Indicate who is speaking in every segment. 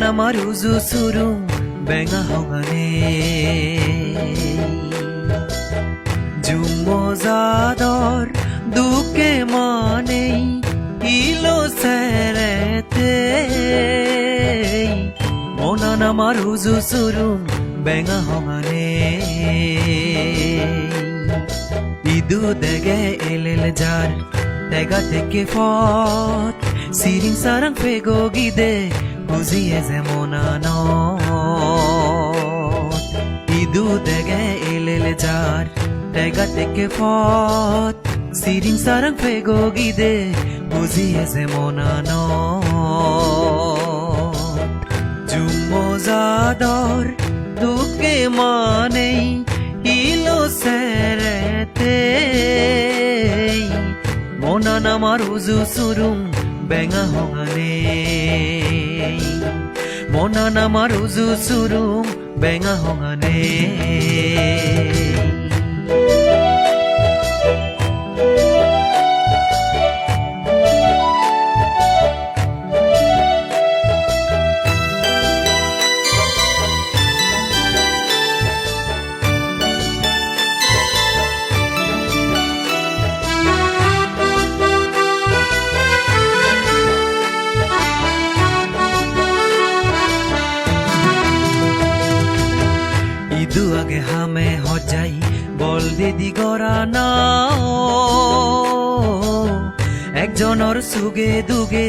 Speaker 1: নামাৰ উজু চুৰু বেঙা হঙানে জুমজাদর দুকে মানে ইলো সেরেতে মনা নামার উজু সুরুম বেঙা হঙানে ইদু দেগে এলেল যার তেগা থেকে ফট সিরিং সারাং ফেগো গিদে বুঝিয়ে যে মনানো ইদু দেগে এলেল যার তেগা থেকে ফট সিরিং সারাং ফেগো গিদে, বুঝিয়ে যে মনানো জুমজাদর দুকে মানেই ইলো সেরেতে। মনা নামার উজু সুরুং বেঙা হঙানে। মনা নামার উজু সুরুং বেঙা হঙানে হজাই বল দিদি গড়া না একজনের সুগে দুগে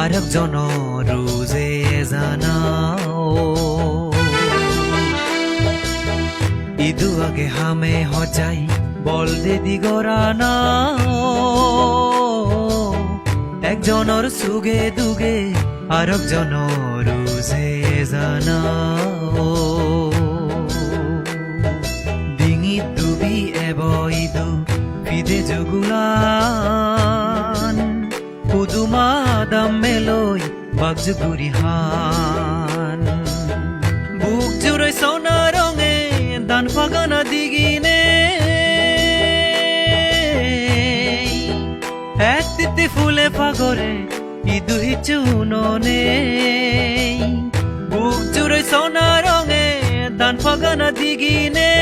Speaker 1: আর একজনের রোজে জানা ইদু আগে হামে হজাই বল দিদি গড়া না একজনের সুগে দুগে আর একজনের রোজে জানাও। এবইদু ফিদে জগুলান পুদুমা দাম মেলই বাগজুগুরি হান বুক জুড়ে সোনা রঙে, দান ফাগানা দিগিনে। এক তিতি ফুলে ফাগরে, ইদু হিচুননে বুক জুড়ে সোনা রঙে, দান ফাগানা দিগিনে।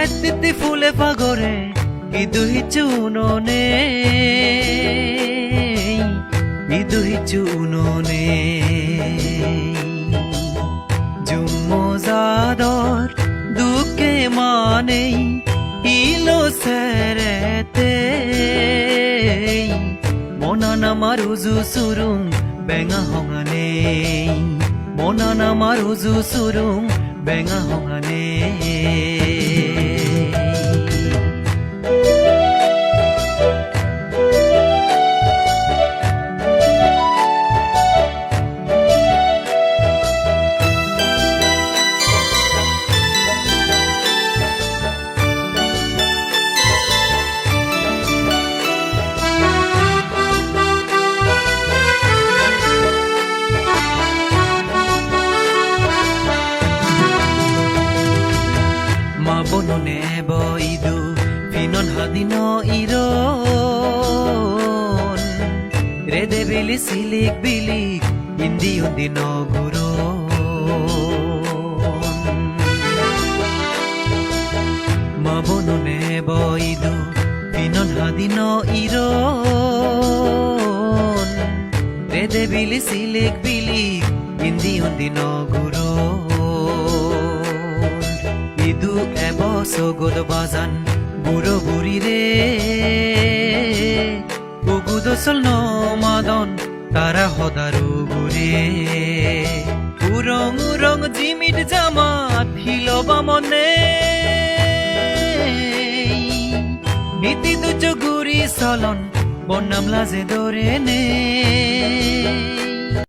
Speaker 1: এক তিতি ফুলে ফাগরে ইদু হিচুননে ইদু হিচুননে জুমজাদর দুকে মানেই ইলো সেরেতে। মনা নামার উজু সুরুং বেঙা হঙানে। মনা নামার উজু সুরুং বেঙা হঙানে mabonone finon hadino iron rede bili silik bilik indi undino guron mabonone boidu finon hadino iron rede bili silik bilik indi undino guron ইদু এব সগদ বাজান বুড়ো বুড়ি রে। উগুদ সল মাদন, তারা হদারু গুরে উরং উরং জিমিট জামা থিল বামনে নীতি দুচ গুরি সলন বন্যাম লাজে দরে নে।